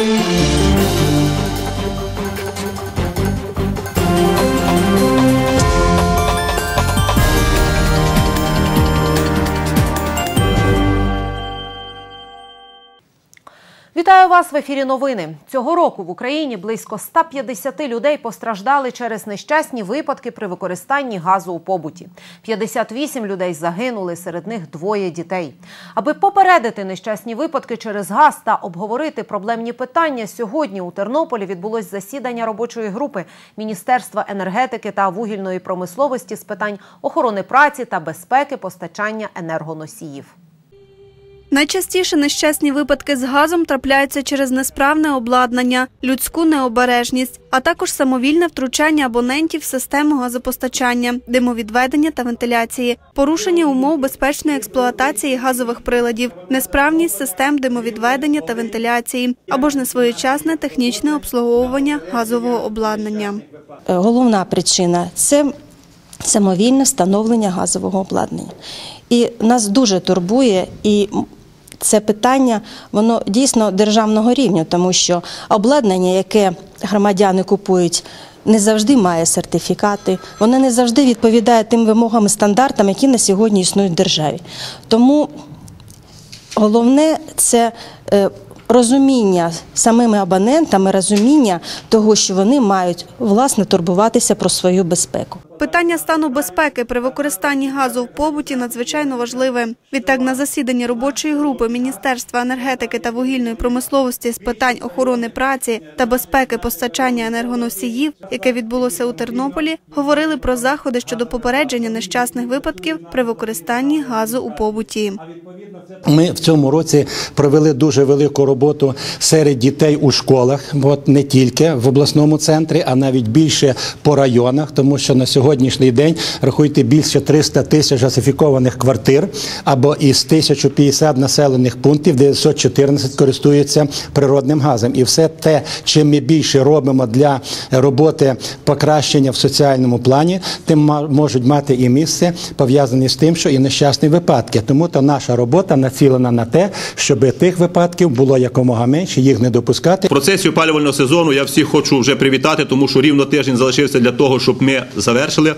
Música Вітаю вас в ефірі. Новини цього року в Україні близько 150 людей постраждали через нещасні випадки при використанні газу у побуті. 58 людей загинули, серед них двоє дітей. Аби попередити нещасні випадки через газ та обговорити проблемні питання, сьогодні у Тернополі відбулось засідання робочої групи Міністерства енергетики та вугільної промисловості з питань охорони праці та безпеки постачання енергоносіїв. Найчастіше нещасні випадки з газом трапляються через несправне обладнання, людську необережність, а також самовільне втручання абонентів в систему газопостачання, димовідведення та вентиляції, порушення умов безпечної експлуатації газових приладів, несправність систем димовідведення та вентиляції або ж несвоєчасне технічне обслуговування газового обладнання. Е, Головна причина це самовільне встановлення газового обладнання. І нас дуже турбує і це питання, воно дійсно державного рівня, тому що обладнання, яке громадяни купують, не завжди має сертифікати, воно не завжди відповідає тим вимогам і стандартам, які на сьогодні існують в державі. Тому головне це е, розуміння самими абонентами, розуміння того, що вони мають власне турбуватися про свою безпеку. Питання стану безпеки при використанні газу в побуті надзвичайно важливе. Відтак на засіданні робочої групи Міністерства енергетики та вугільної промисловості з питань охорони праці та безпеки постачання енергоносіїв, яке відбулося у Тернополі, говорили про заходи щодо попередження нещасних випадків при використанні газу у побуті. Ми в цьому році провели дуже велику роботу серед дітей у школах, от не тільки в обласному центрі, а навіть більше по районах, тому що на сьогоднішній день рахуйте більше 300 тисяч газифікованих квартир або із 1050 населених пунктів, 914 користуються природним газом. І все те, чим ми більше робимо для роботи покращення в соціальному плані, тим можуть мати і місце пов'язані з тим, що і нещасні випадки. Тому то наша робота націлена на те, щоб тих випадків було якомога менше, їх не допускати. В процесі опалювального сезону я всіх хочу вже привітати, тому що рівно тиждень залишився для того, щоб ми завершили.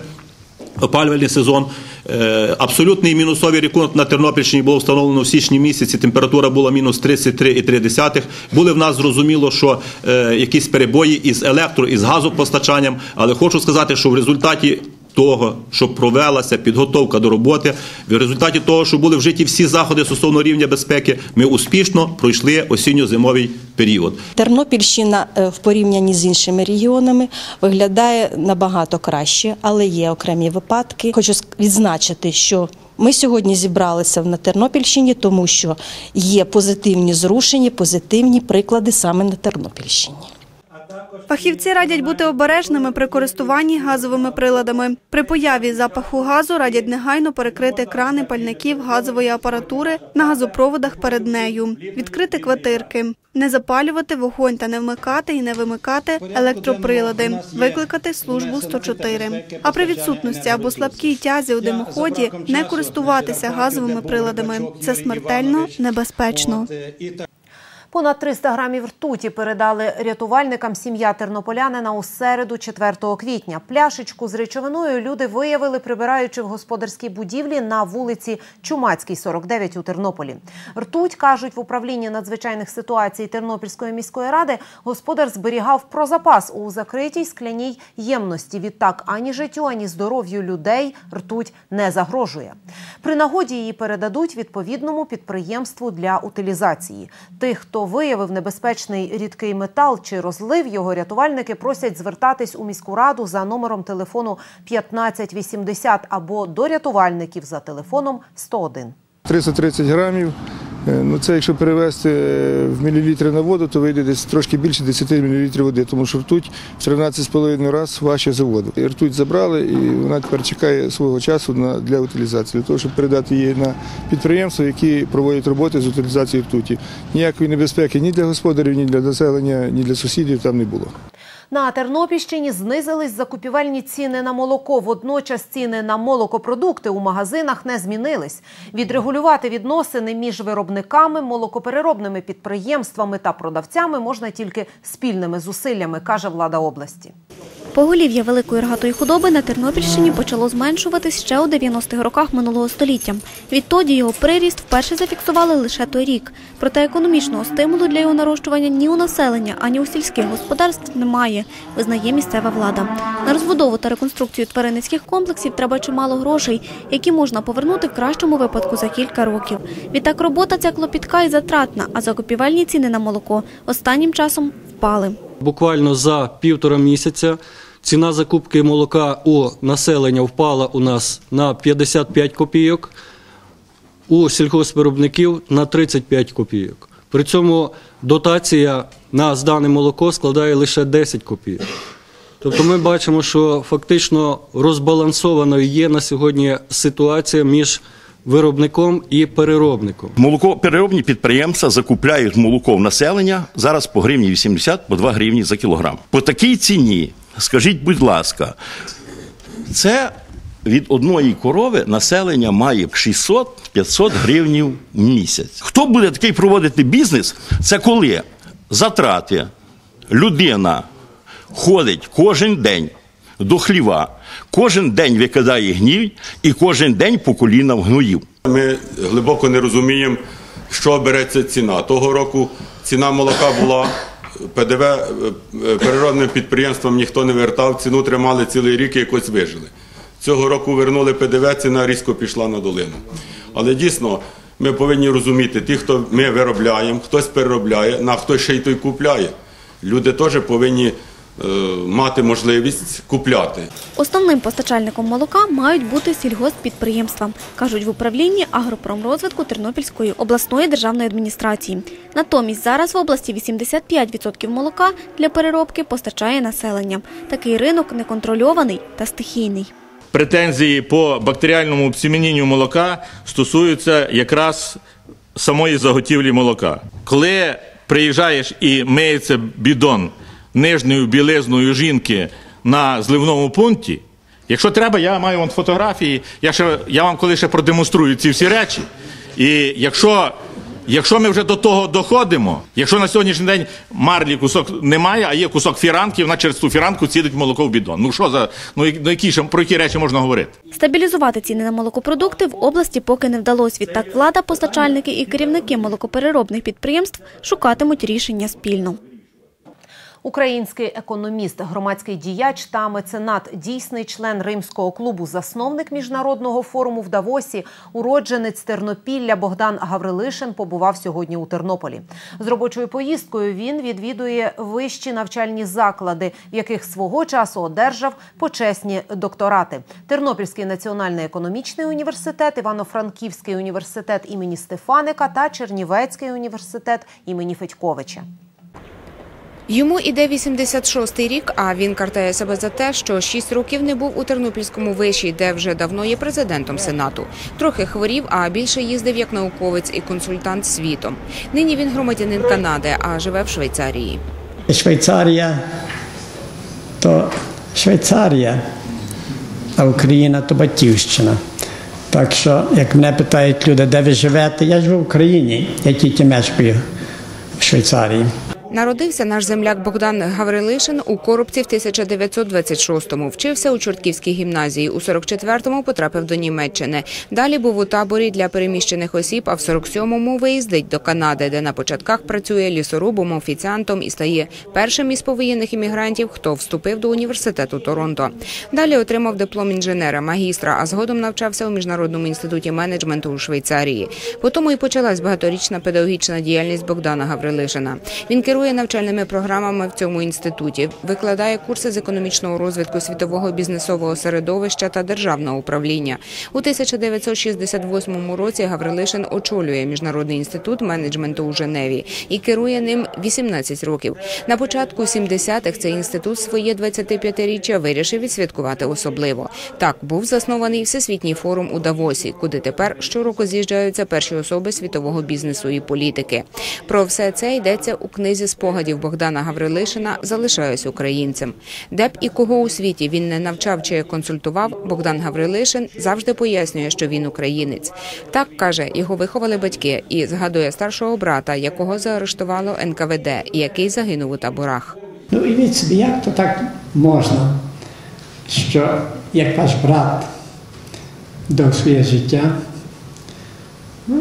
Опалювальний сезон Е, абсолютний мінусовий рекорд на Тернопільщині було встановлено в січні місяці. Температура була мінус 33,3. Були в нас зрозуміло, що е, якісь перебої із електро, із газопостачанням. Але хочу сказати, що в результаті того, що провелася підготовка до роботи, в результаті того, що були вжиті всі заходи стосовно рівня безпеки, ми успішно пройшли осінньо-зимовий період. Тернопільщина е, в порівнянні з іншими регіонами виглядає набагато краще, але є окремі випадки. Хочу відзначити, що ми сьогодні зібралися на Тернопільщині, тому що є позитивні зрушення, позитивні приклади саме на Тернопільщині. Фахівці радять бути обережними при користуванні газовими приладами. При появі запаху газу радять негайно перекрити крани пальників газової апаратури на газопроводах перед нею, відкрити квартирки, не запалювати вогонь та не вмикати і не вимикати електроприлади, викликати службу 104. А при відсутності або слабкій тязі у димоході не користуватися газовими приладами. Це смертельно небезпечно. Понад 300 грамів ртуті передали рятувальникам сім'я тернополянина у середу, 4 квітня. Пляшечку з речовиною люди виявили, прибираючи в господарській будівлі на вулиці Чумацькій, 49 у Тернополі. Ртуть, кажуть, в управлінні надзвичайних ситуацій Тернопільської міської ради господар зберігав про запас у закритій скляній ємності. Відтак ані життю, ані здоров'ю людей ртуть не загрожує. При нагоді її передадуть відповідному підприємству для утилізації. Тих, хто виявив небезпечний рідкий метал чи розлив його, рятувальники просять звертатись у міську раду за номером телефону 1580 або до рятувальників за телефоном 101. 330 грамів. Е, Ну, це якщо перевести е, в мілілітри на воду, то вийде десь трошки більше 10 мл води, тому що ртуть в 13,5 разів важче за воду. І Ртуть забрали, і вона тепер чекає свого часу на, для утилізації, для того, щоб передати її на підприємства, які проводять роботи з утилізації ртуті. Ніякої небезпеки ні для господарів, ні для населення, ні для сусідів там не було. На Тернопільщині знизились закупівельні ціни на молоко. Водночас ціни на молокопродукти у магазинах не змінились. Відрегулювати відносини між виробниками, молокопереробними підприємствами та продавцями можна тільки спільними зусиллями, каже влада області. Поголів'я великої рогатої худоби на Тернопільщині почало зменшуватись ще у 90-х роках минулого століття. Відтоді його приріст вперше зафіксували лише той рік. Проте економічного стимулу для його нарощування ні у населення, ані у сільських господарств немає, визнає місцева влада. На розбудову та реконструкцію тваринницьких комплексів треба чимало грошей, які можна повернути в кращому випадку за кілька років. Відтак робота ця клопітка і затратна, а закупівельні ціни на молоко останнім часом впали. Буквально за півтора місяця ціна закупки молока у населення впала у нас на 55 копійок, у сільгоспвиробників на 35 копійок. При цьому дотація на здане молоко складає лише 10 копійок. Тобто ми бачимо, що фактично розбалансованою є на сьогодні ситуація між виробником і переробником. Молокопереробні підприємства закупляють молоко в населення зараз по гривні 80, по 2 гривні за кілограм. По такій ціні, скажіть, будь ласка, це від одної корови населення має 600-500 гривнів в місяць. Хто буде такий проводити бізнес? Це коли затрати людина ходить кожен день до хліва, кожен день викидає гній і кожен день по коліна в гноїв. Ми глибоко не розуміємо, що береться ціна. Того року ціна молока була. ПДВ е, е, підприємствам ніхто не вертав, ціну тримали цілий рік і якось вижили. Цього року вернули ПДВ, ціна різко пішла на долину. Але дійсно ми повинні розуміти, ті, хто ми виробляємо, хтось переробляє, на хтось ще й той купляє. Люди теж повинні мати можливість купляти. Основним постачальником молока мають бути сільгосппідприємства, кажуть в управлінні агропромрозвитку Тернопільської обласної державної адміністрації. Натомість зараз в області 85% молока для переробки постачає населення. Такий ринок неконтрольований та стихійний. претензії по бактеріальному обсімінінню молока стосуються якраз самої заготівлі молока. Коли приїжджаєш і миється бідон нижньою білизною жінки на зливному пункті, якщо треба, я маю вон фотографії, я, ще, я вам коли ще продемонструю ці всі речі. І якщо Якщо ми вже до того доходимо, якщо на сьогоднішній день марлі кусок немає, а є кусок фіранки, вона через ту фіранку цідить молоко в бідон. Ну що за ну, ну які про які речі можна говорити? Стабілізувати ціни на молокопродукти в області поки не вдалося. Відтак влада, постачальники і керівники молокопереробних підприємств шукатимуть рішення спільно. Український економіст, громадський діяч та меценат, дійсний член римського клубу, засновник міжнародного форуму в Давосі, уродженець Тернопілля Богдан Гаврилишин побував сьогодні у Тернополі. З робочою поїздкою він відвідує вищі навчальні заклади, в яких свого часу одержав почесні докторати: Тернопільський національний економічний університет, Івано-Франківський університет імені Стефаника та Чернівецький університет імені Федьковича. Йому іде 86-й рік, а він картає себе за те, що 6 років не був у Тернопільському виші, де вже давно є президентом Сенату. Трохи хворів, а більше їздив як науковець і консультант світом. Нині він громадянин Канади, а живе в Швейцарії. Швейцарія то Швейцарія, а Україна то батьківщина. Так що, як мене питають люди, де ви живете, я живу в Україні, я тільки мешкаю в Швейцарії. Народився наш земляк Богдан Гаврилишин у Коробці в 1926-му. Вчився у Чортківській гімназії. У 44-му потрапив до Німеччини. Далі був у таборі для переміщених осіб, а в 47-му виїздить до Канади, де на початках працює лісорубом, офіціантом і стає першим із повоєнних іммігрантів, хто вступив до університету Торонто. Далі отримав диплом інженера, магістра, а згодом навчався у міжнародному інституті менеджменту у Швейцарії. Потім і почалась багаторічна педагогічна діяльність Богдана Гаврилишина. Він керує навчальними програмами в цьому інституті, викладає курси з економічного розвитку світового бізнесового середовища та державного управління. У 1968 році Гаврилишин очолює міжнародний інститут менеджменту у Женеві і керує ним 18 років. На початку 70-х цей інститут своє 25-річчя вирішив відсвяткувати особливо. Так був заснований всесвітній форум у Давосі, куди тепер щороку з'їжджаються перші особи світового бізнесу і політики. Про все це йдеться у книзі спогадів Богдана Гаврилишина залишаюсь українцем. Де б і кого у світі він не навчав чи консультував, Богдан Гаврилишин завжди пояснює, що він українець. Так каже, його виховали батьки і згадує старшого брата, якого заарештувало НКВД який загинув у таборах. Ну і собі, як то так можна, що як ваш брат дав своє життя ну,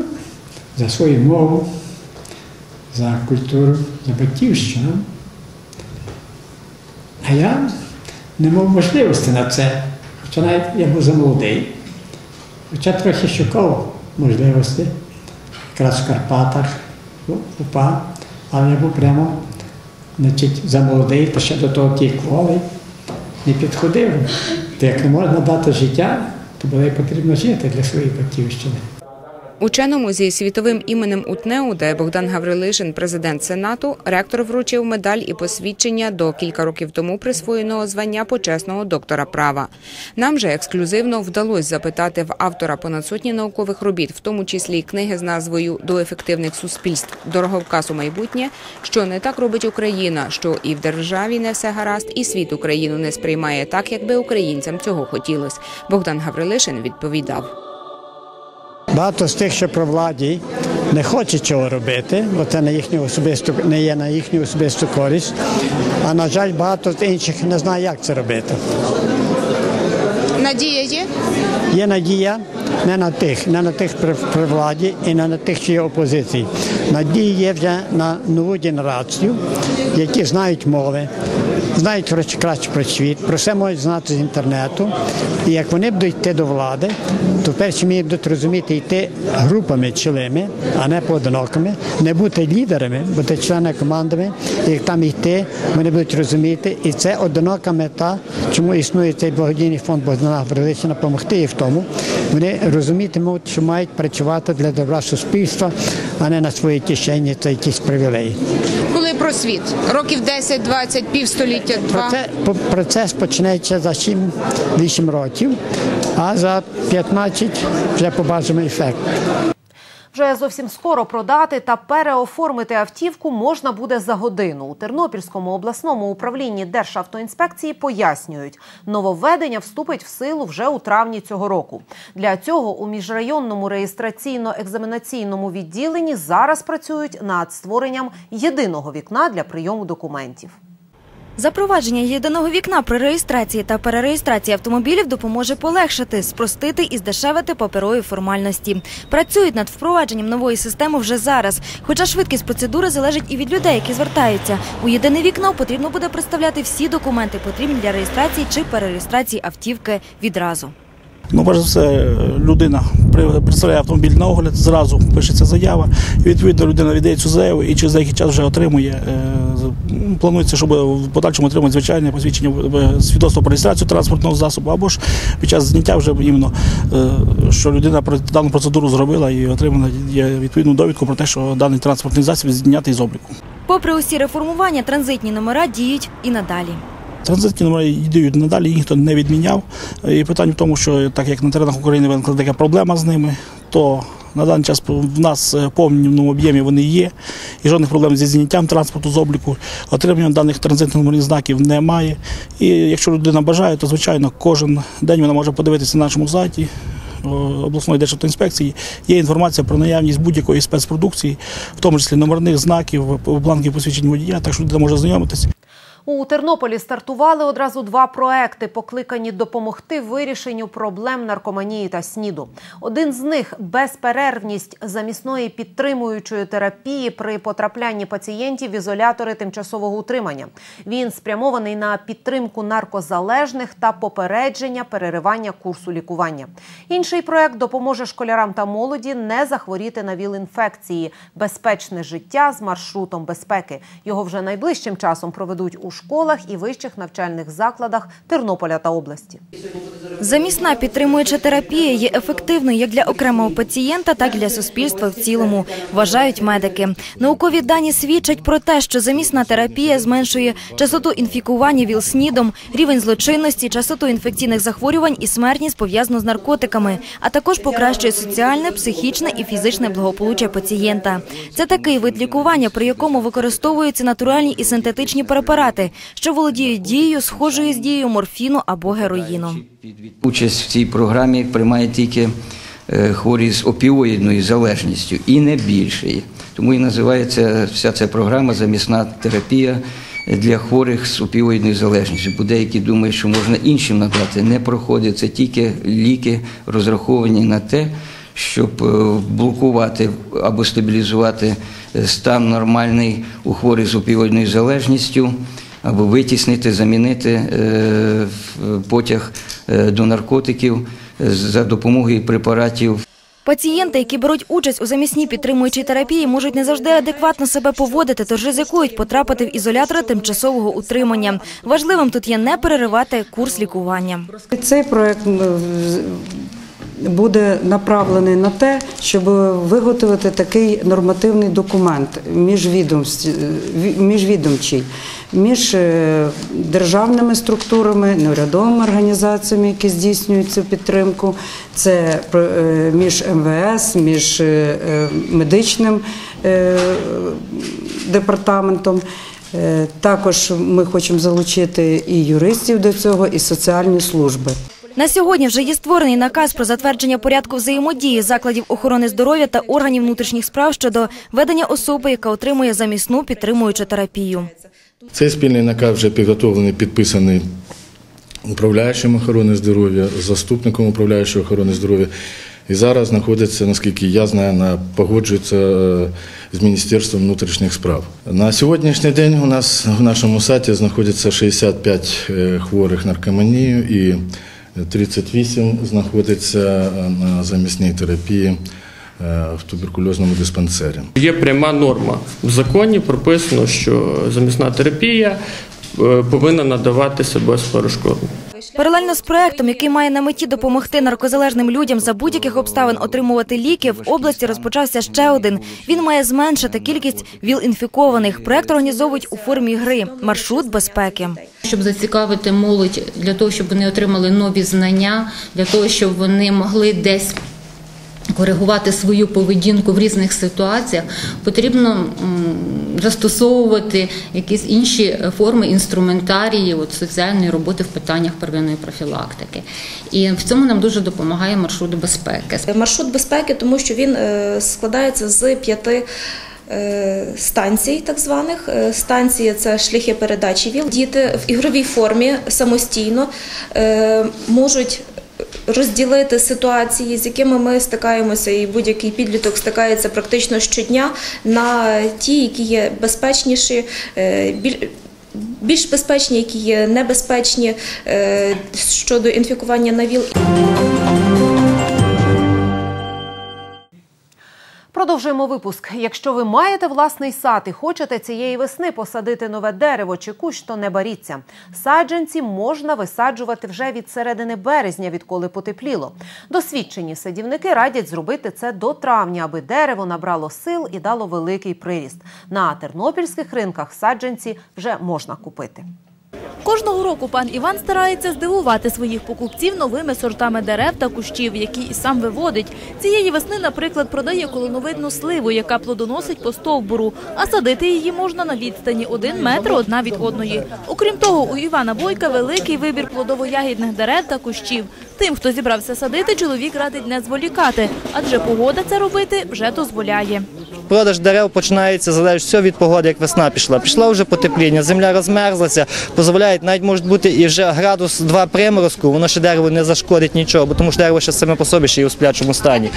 за свою мову, за культуру, за батьківщину. А я не мав можливості на це, хоча навіть я був замолодий. Хоча трохи шукав можливості, якраз в Карпатах, ну, упа, але я був прямо значить, замолодий, то ще до того ті кволи не підходив. То як не можна дати життя, то було і потрібно жити для своєї батьківщини. Ученому зі світовим іменем УТНЕУ, де Богдан Гаврилишин, президент Сенату, ректор вручив медаль і посвідчення до кілька років тому присвоєного звання почесного доктора права. Нам же ексклюзивно вдалося запитати в автора понад сотні наукових робіт, в тому числі й книги з назвою До ефективних суспільств дороговказ у майбутнє, що не так робить Україна, що і в державі не все гаразд, і світ Україну не сприймає так, якби українцям цього хотілося. Богдан Гаврилишин відповідав. Багато з тих, що при владі не хоче цього робити, бо це на їхню особисту не є на їхню особисту користь. А на жаль, багато з інших не знає, як це робити. Надія є? Є надія не на тих, не на тих при, владі і не на тих, що є опозиції. Надія є вже на нову генерацію, які знають мови, знають краще, про світ, про все можуть знати з інтернету. І як вони будуть йти до влади, то перші мені будуть розуміти йти групами цілими, а не поодинокими, не бути лідерами, бути членами командами, і як там йти, вони будуть розуміти. І це одинока мета, чому існує цей благодійний фонд Богдана Гаврилишина, допомогти їх в тому. Вони розумітимуть, що мають працювати для добра суспільства, а не на своїй кишені та якісь привілеї. Коли просвіт? Років 10-20, півстоліття, два. Процес почнеться за 7-8 років, а за 15 вже побачимо ефект. Вже зовсім скоро продати та переоформити автівку можна буде за годину. У Тернопільському обласному управлінні Державтоінспекції пояснюють, нововведення вступить в силу вже у травні цього року. Для цього у міжрайонному реєстраційно-екзаменаційному відділенні зараз працюють над створенням єдиного вікна для прийому документів. Запровадження єдиного вікна при реєстрації та перереєстрації автомобілів допоможе полегшити, спростити і здешевити паперові формальності. Працюють над впровадженням нової системи вже зараз. Хоча швидкість процедури залежить і від людей, які звертаються. У єдине вікно потрібно буде представляти всі документи, потрібні для реєстрації чи перереєстрації автівки відразу. Ну, перш за все, людина представляє автомобіль на огляд, зразу пишеться заява. Відповідно людина віддає цю заяву і через деякий час вже отримує. Планується, щоб в подальшому отримати звичайне посвідчення е, свідоцтво про реєстрацію транспортного засобу, або ж під час зняття вже іменно, е, що людина дану процедуру зробила і отримана є відповідну довідку про те, що даний транспортний засіб знятий з обліку. Попри усі реформування, транзитні номера діють і надалі. Транзитні номери діють надалі, їх ніхто не відміняв. І питання в тому, що так як на теренах України виникла така проблема з ними, то на даний час в нас в повному об'ємі вони є, і жодних проблем зі зняттям транспорту з обліку, отриманням даних транзитних номерних знаків немає. І якщо людина бажає, то звичайно кожен день вона може подивитися на нашому сайті. о, обласної державтоінспекції є інформація про наявність будь-якої спецпродукції, в тому числі номерних знаків, бланків посвідчень водія, так що людина може знайомитися. У Тернополі стартували одразу два проекти, покликані допомогти вирішенню проблем наркоманії та сніду. Один з них безперервність замісної підтримуючої терапії при потраплянні пацієнтів в ізолятори тимчасового утримання. Він спрямований на підтримку наркозалежних та попередження переривання курсу лікування. Інший проект допоможе школярам та молоді не захворіти на ВІЛ-інфекції. Безпечне життя з маршрутом безпеки. Його вже найближчим часом проведуть у школах і вищих навчальних закладах Тернополя та області. Замісна підтримуюча терапія є ефективною як для окремого пацієнта, так і для суспільства в цілому, вважають медики. Наукові дані свідчать про те, що замісна терапія зменшує частоту інфікування ВІЛ-СНІДом, рівень злочинності, частоту інфекційних захворювань і смертність пов'язану з наркотиками, а також покращує соціальне, психічне і фізичне благополуччя пацієнта. Це такий вид лікування, при якому використовуються натуральні і синтетичні препарати, що володіють дією, схожою з дією морфіну або героїну. Участь в цій програмі приймає тільки е, хворі з опіоїдною залежністю і не більше. Тому і називається вся ця програма замісна терапія для хворих з опіоїдною залежністю. Бо деякі думають, що можна іншим надати. Не проходить. Це тільки ліки розраховані на те, щоб е, блокувати або стабілізувати е, стан нормальний у хворих з опіоїдною залежністю або витіснити, замінити е, потяг е, до наркотиків е, за допомогою препаратів Пацієнти, які беруть участь у замісній підтримуючій терапії, можуть не завжди адекватно себе поводити, тож ризикують потрапити в ізолятори тимчасового утримання. Важливим тут є не переривати курс лікування. Цей проект буде направлений на те, щоб виготовити такий нормативний документ міжвідомчий між е, державними структурами, неурядовими організаціями, які здійснюють цю підтримку. Це е, між МВС, між е, е, медичним е, департаментом. Е, Також ми хочемо залучити і юристів до цього, і соціальні служби. На сьогодні вже є створений наказ про затвердження порядку взаємодії закладів охорони здоров'я та органів внутрішніх справ щодо ведення особи, яка отримує замісну підтримуючу терапію. Цей спільний наказ вже підготовлений, підписаний управляючим охорони здоров'я, заступником управляючого охорони здоров'я. І зараз знаходиться, наскільки я знаю, на погоджується е, з Міністерством внутрішніх справ. На сьогоднішній день у нас в нашому саді знаходиться 65 е, хворих наркоманією і 38 знаходиться е, на замісній терапії е, в туберкульозному диспансері. Є пряма норма в законі прописано, що замісна терапія е, повинна надаватися безперешкодно. Паралельно з проектом, який має на меті допомогти наркозалежним людям за будь-яких обставин отримувати ліки, в області розпочався ще один. Він має зменшити кількість ВІЛ-інфікованих. Проект організовують у формі гри маршрут безпеки. щоб зацікавити молодь для того, щоб вони отримали нові знання, для того, щоб вони могли десь. Коригувати свою поведінку в різних ситуаціях потрібно застосовувати якісь інші форми інструментарії от, соціальної роботи в питаннях первинної профілактики. І в цьому нам дуже допомагає маршрут безпеки. Маршрут безпеки, тому що він е, складається з п'яти. е, Станцій, так званих Е, станції це шляхи передачі ВІЛ. Діти в ігровій формі самостійно можуть розділити ситуації, з якими ми стикаємося, і будь-який підліток стикається практично щодня на ті, які є безпечніші, е, більш безпечні, які є небезпечні е, щодо інфікування на ВІЛ. Продовжуємо випуск. Якщо ви маєте власний сад і хочете цієї весни посадити нове дерево чи кущ, то не баріться. Саджанці можна висаджувати вже від середини березня, відколи потепліло. Досвідчені садівники радять зробити це до травня, аби дерево набрало сил і дало великий приріст. На тернопільських ринках саджанці вже можна купити. Кожного року пан Іван старається здивувати своїх покупців новими сортами дерев та кущів, які і сам виводить. Цієї весни, наприклад, продає колоновидну сливу, яка плодоносить по стовбуру, а садити її можна на відстані один метр одна від одної. Окрім того, у Івана Бойка великий вибір плодово-ягідних дерев та кущів. Тим, хто зібрався садити, чоловік радить не зволікати, адже погода це робити вже дозволяє. Продаж дерев починається залежить все від погоди, як весна пішла. Пішло вже потепління, земля розмерзлася, дозволяють, навіть може бути і вже градус 2 приморозку, воно ще дерево не зашкодить нічого, бо тому що дерево ще саме по собі ще є у сплячому стані.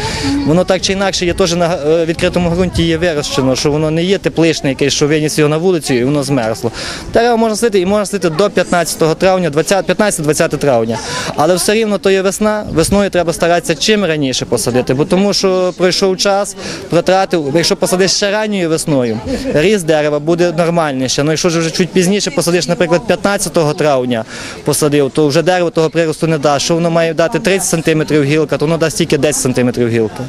Воно так чи інакше є теж на е, відкритому ґрунті є вирощено, що воно не є тепличне, якесь, що виніс його на вулицю і воно змерзло. Дерево можна садити і можна садити до 15 травня, 15-20 травня. Але все рівно то є весна. Весною треба старатися чим раніше посадити, бо тому що пройшов час, протратив, якщо посадиш ще ранньою весною, ріст дерева буде нормальніше. Ну якщо вже чуть пізніше посадиш, наприклад, 15 травня посадив, то вже дерево того приросту не дасть. Що воно має дати 30 см гілка, то воно дасть тільки 10 см гілка.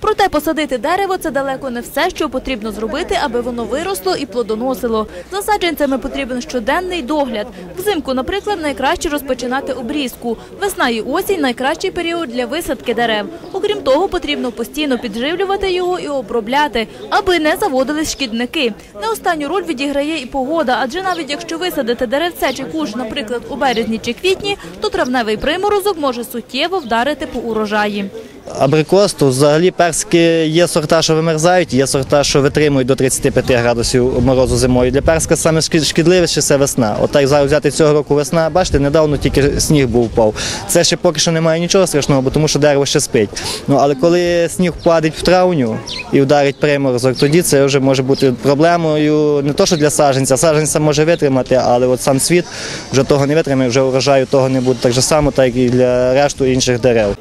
Проте посадити дерево це далеко не все, що потрібно зробити, аби воно виросло і плодоносило. За саджанцями потрібен щоденний догляд. Взимку, наприклад, найкраще розпочинати обрізку. Весна і осінь найкращий період для висадки дерев. Окрім того, потрібно постійно підживлювати його і обробляти, аби не заводились шкідники. Не останню роль відіграє і погода, адже навіть якщо висадити деревце чи куш, наприклад, у березні чи квітні, то травневий приморозок може суттєво вдарити по урожаї. Абрикос, то взагалі перські є сорта, що вимерзають, є сорта, що витримують до 35 градусів морозу зимою. Для перська саме шкідливіше це весна. Отак зараз взяти цього року весна, бачите, недавно тільки сніг був впав. Це ще поки що немає нічого страшного, тому що дерево ще спить. Ну але коли сніг впадить в травню і вдарить приморозок, тоді це вже може бути проблемою не то, що для саджанця, саджанця може витримати, але от сам світ вже того не витримає, вже урожаю того не буде. Так же само, так і для решту інших дерев.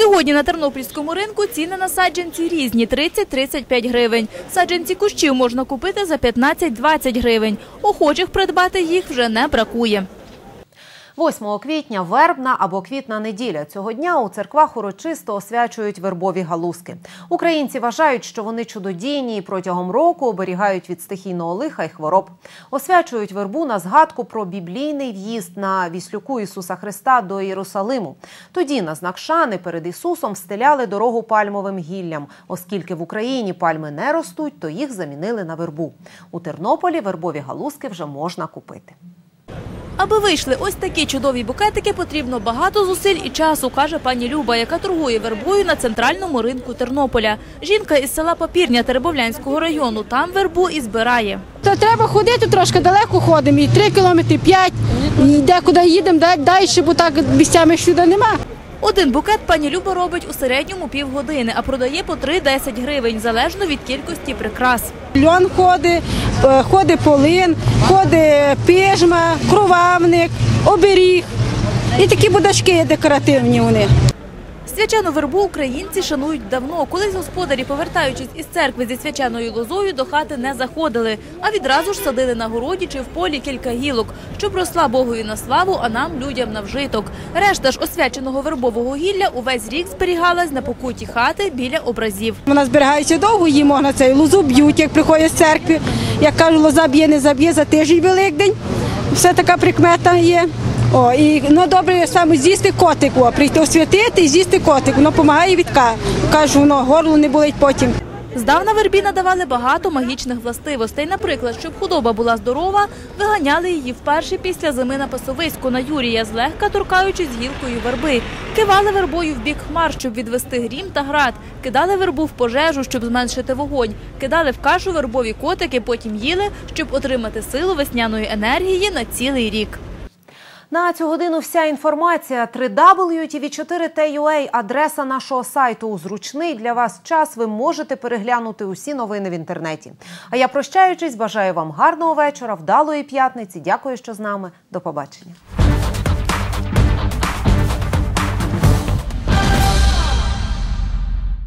Сьогодні на тернопільському ринку ціни на саджанці різні 30-35 гривень. Саджанці кущів можна купити за 15-20 гривень. Охочих придбати їх вже не бракує. 8 квітня вербна або квітна неділя. Цього дня у церквах урочисто освячують вербові галузки. Українці вважають, що вони чудодійні і протягом року оберігають від стихійного лиха і хвороб. Освячують вербу на згадку про біблійний в'їзд на віслюку Ісуса Христа до Єрусалиму. Тоді на знак шани перед Ісусом стеляли дорогу пальмовим гіллям. Оскільки в Україні пальми не ростуть, то їх замінили на вербу. У Тернополі вербові галузки вже можна купити. Аби вийшли ось такі чудові букетики, потрібно багато зусиль і часу, каже пані Люба, яка торгує вербою на центральному ринку Тернополя. Жінка із села Папірня Теребовлянського району там вербу і збирає. То треба ходити трошки далеко ходимо, і 3 кілометри, 5, і декуди їдемо далі, бо так місцями сюди нема. Один букет пані Люба робить у середньому півгодини, а продає по 3-10 гривень, залежно від кількості прикрас. Льон ходить, ходить полин, ходить пижма, кровавник, оберіг. І такі будачки декоративні вони. Свячану вербу українці шанують давно. Колись господарі, повертаючись із церкви зі свячаною лозою, до хати не заходили, а відразу ж садили на городі чи в полі кілька гілок, щоб росла Богові на славу, а нам, людям, на вжиток. Решта ж освяченого вербового гілля увесь рік зберігалась на покуті хати біля образів. Вона зберігається довго, її можна цей лозу б'ють, як приходять з церкви. Як кажуть, лоза б'є, не заб'є за тиждень великдень. Все така прикмета є. О, і ну добре саме з'їсти котик, о, прийти освятити і з'їсти котик. Воно допомагає відка. Кажу, воно горло не болить потім. Здавна вербі надавали багато магічних властивостей. Наприклад, щоб худоба була здорова, виганяли її вперше після зими на пасовиську на Юрія, злегка торкаючись гілкою верби. Кивали вербою в бік хмар, щоб відвести грім та град. Кидали вербу в пожежу, щоб зменшити вогонь. Кидали в кашу вербові котики, потім їли, щоб отримати силу весняної енергії на цілий рік. На цю годину вся інформація 3W TV4TUA, адреса нашого сайту. У зручний для вас час ви можете переглянути усі новини в інтернеті. А я прощаючись, бажаю вам гарного вечора, вдалої п'ятниці. Дякую, що з нами. До побачення.